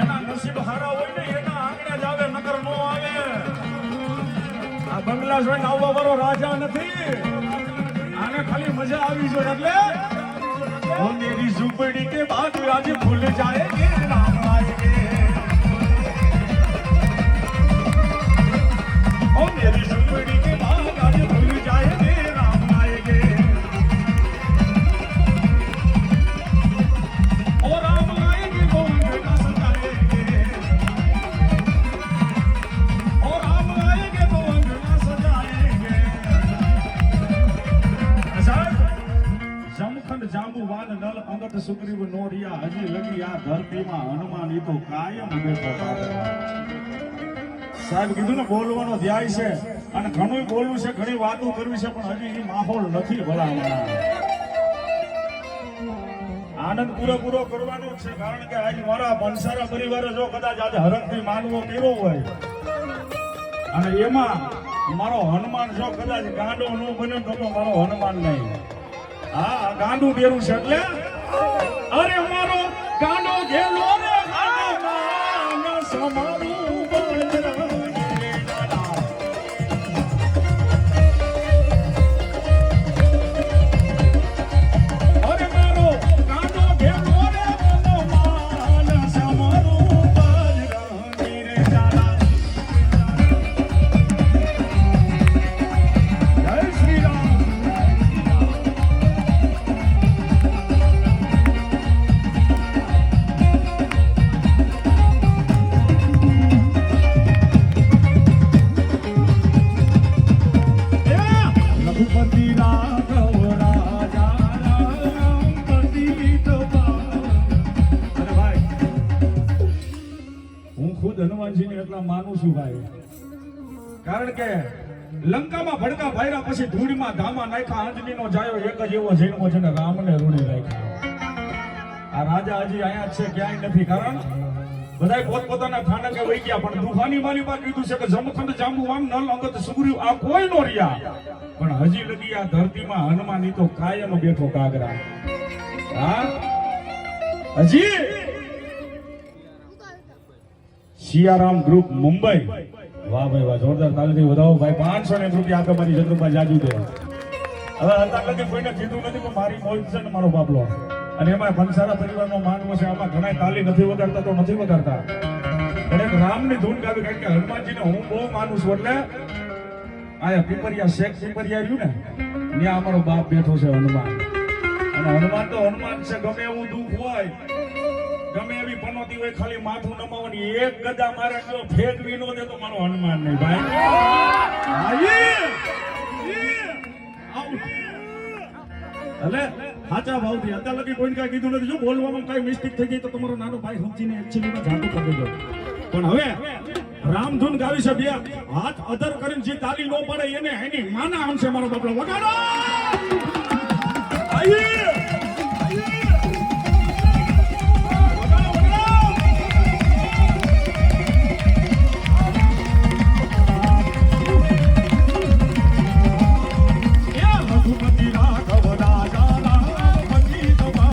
જેના હોય ને એના આંગણે જ આવે, નકર નો આવે. બંગલા જોઈને આવવા વાળો રાજા નથી. આને ખાલી મજા આવી જોઈએ એટલે. મેરી ઝૂંપડી કે બાદ આજે ભૂલ જાય સુગ્રીવ નોરિયા હજી લગી આ ધરતીમાં હનુમાન તો કાયમ સાહેબ કીધું ને, બોલવાનો ધ્યાય છે. અને ઘણું બોલવું છે, ઘણી વાતો કરવી છે, પણ હજી એ માહોલ નથી ભલામણા. આનંદ પૂરેપૂરો કરવાનો છે, કારણ કે આજ મારા બંસારા પરિવારે જો કદાચ આજે હરખથી માનવો કર્યો હોય. અને એમાં મારો હનુમાન જો કદાચ ગાંડો ન બને તો તો મારો હનુમાન નહીં. હા, ગાંડું ડેરું છે એટલે अरे હનુમાનજીને એટલા માનું છું ભાઈ. કારણ કે લંકામાં ભડકા ભાયરા પછી ધૂળમાં ધામા નાખ્યા અંજનીનો જાયો, એક જ એવો જૈનમો છે ને રામને રૂડી રાખ્યો. આ રાજા હજી અહીંયા છે, ક્યાંય નથી. કારણ બધાય પોતપોતાના ખાનકે વહી ગયા, પણ દુખાની માની માં કીધું છે કે જમખંડ જાંબુવાન નલ અંગત સુગ્રીવ આ કોઈ નો રહ્યા. પણ હજી લગી આ ધરતીમાં હનુમાન ઈ તો કાયમ બેઠો કાગરા. હા? હજી? સિયારામ ગ્રુપ મુંબઈ. વાહ ભાઈ, વાહ, જોરદાર તાલીથી વધાવો ભાઈ. પાંચસો ને રૂપિયા આપે મારી જગદંબા જાજુ દે. હવે અત્યાર લગી કોઈને કીધું નથી કે મારી મોજ છે ને મારો બાપલો. અને એમાં ભંસારા પરિવારનો માનવો છે, આમાં ઘણા તાલી નથી વગાડતા તો નથી વગાડતા. પણ એક રામની ધૂન ગાવી, કારણ કે હનુમાનજીને હું બહુ માનું છું, એટલે આયા પીપરિયા શેખ પીપરિયા રહ્યું ને, ત્યાં અમારો બાપ બેઠો છે હનુમાન. અને હનુમાન તો હનુમાન છે, ગમે એવું દુઃખ હોય ગમે એવી પનોતી હોય, ખાલી માથું નમાવાની એક ગદા મારે જો ફેંકવી નો દે તો મારો હનુમાન નહીં ભાઈ! આવું. સાચા ભાવથી. અત્યાર લગી કોઈ કઈ કીધું નથી. જો બોલવામાં કઈ મિસ્ટેક થઈ ગઈ તો તમારો નાનો ભાઈ સમજીને એકચ્યુઅલી જાદુ કરી દો પણ હવે રામધૂન ગાવી છે બે. હાથ અધર કરીને જે તાલી ન પડે એને એની માના છે મારો બાપડો વગાડો!